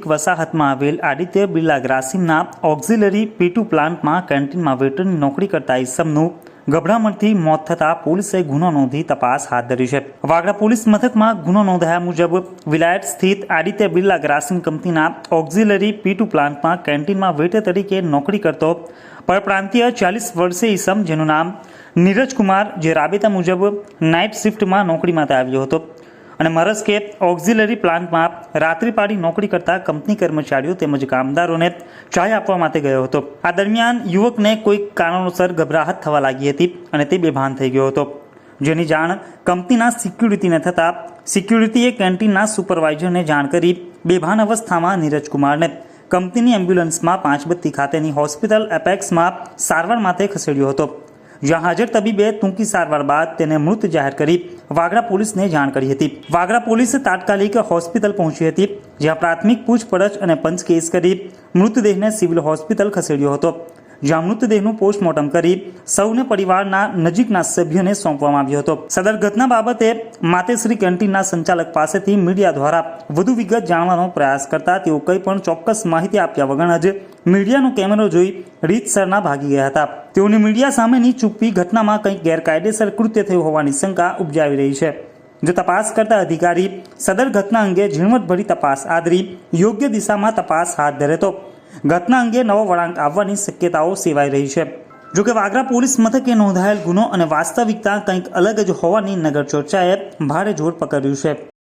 વસાહતમાં આવેલ આદિત્ય બિરલા ગ્રાસિમના ઓક્ઝિલરી પીટુ પ્લાન્ટમાં કેન્ટીનમાં વેટરની નોકરી કરતા ઈસમનું ગભરામણથી મોત થતાં પોલીસે ગુનો નોંધી તપાસ હાથ ધરી છે. વાગડા પોલીસ મથકમાં ગુનો નોંધાયા મુજબ વિલાયત સ્થિત આદિત્ય બિરલા ગ્રાસિંગ કંપનીના ઓક્ઝિલરી પીટુ પ્લાન્ટમાં કેન્ટીનમાં વેટર તરીકે નોકરી કરતો પરપ્રાંતીય ચાલીસ વર્ષીય ઈસમ, જેનું નામ નીરજ કુમાર જે રાબેતા મુજબ નાઇટ શિફ્ટમાં નોકરી માટે આવ્યો હતો. અને મરસ્કે ઓક્ઝિલરી પ્લાન્ટમાં રાત્રિ પાડી નોકરી કરતા કંપની કર્મચારીઓ તેમજ કામદારોને ચાય આપવા માટે ગયો હતો. આ દરમિયાન યુવકને કોઈ કારણોસર ગભરાહટ થવા લાગી હતી અને તે બેભાન થઈ ગયો હતો. જેની જાણ કંપનીના સિક્યુરિટીને થતાં સિક્યુરિટીએ કેન્ટીનના સુપરવાઇઝરને જાણ કરી બેભાન અવસ્થામાં નીરજ કુમારને કંપનીની એમ્બ્યુલન્સમાં પાંચબત્તી ખાતેની હોસ્પિટલ એપેક્સમાં સારવાર માટે ખસેડ્યો હતો. જ્યાં હાજર તબીબે ટૂંકી સારવાર બાદ તેને મૃત જાહેર કરી વાગડા પોલીસને જાણ કરી હતી. વાગડા પોલીસ તાત્કાલિક હોસ્પિટલ પહોંચી હતી, જ્યાં પ્રાથમિક પૂછપરછ અને પંચ કેસ કરી મૃતદેહને સિવિલ હોસ્પિટલ ખસેડ્યો હતો. જ્યાં મૃતદેહનું પોસ્ટમોર્ટમ કરી સૌને પરિવારના નજીકના સભ્યોને સોંપવામાં આવ્યો હતો. સદર ઘટના બાબતે માતેશ્રી કેન્ટીનના સંચાલક પાસેથી મીડિયા દ્વારા વધુ વિગત જાણવાનો પ્રયાસ કરતા તેઓ કંઈ પણ ચોક્કસ માહિતી આપ્યા વગર જ મીડિયાનો કેમેરો જોઈ રીતસરના ભાગી ગયા હતા. તેઓની મીડિયા સામેની ચૂપ્પી ઘટનામાં કંઈક ગેરકાયદેસર કૃત્ય થયું હોવાની શંકા ઉપજાવી રહી છે. જો તપાસ કરતા અધિકારી સદર ઘટના અંગે ઝીણવટભરી તપાસ આદરી યોગ્ય દિશામાં તપાસ હાથ ધરે તો ઘટના અંગે નવો વળાંક આવવાની શક્યતાઓ સેવાઈ રહી છે. જોકે વાગરા પોલીસ મથકે નોંધાયેલ ગુનો અને વાસ્તવિકતા કંઈક અલગ જ હોવાની નગર ચર્ચાએ ભારે જોર પકડ્યું છે.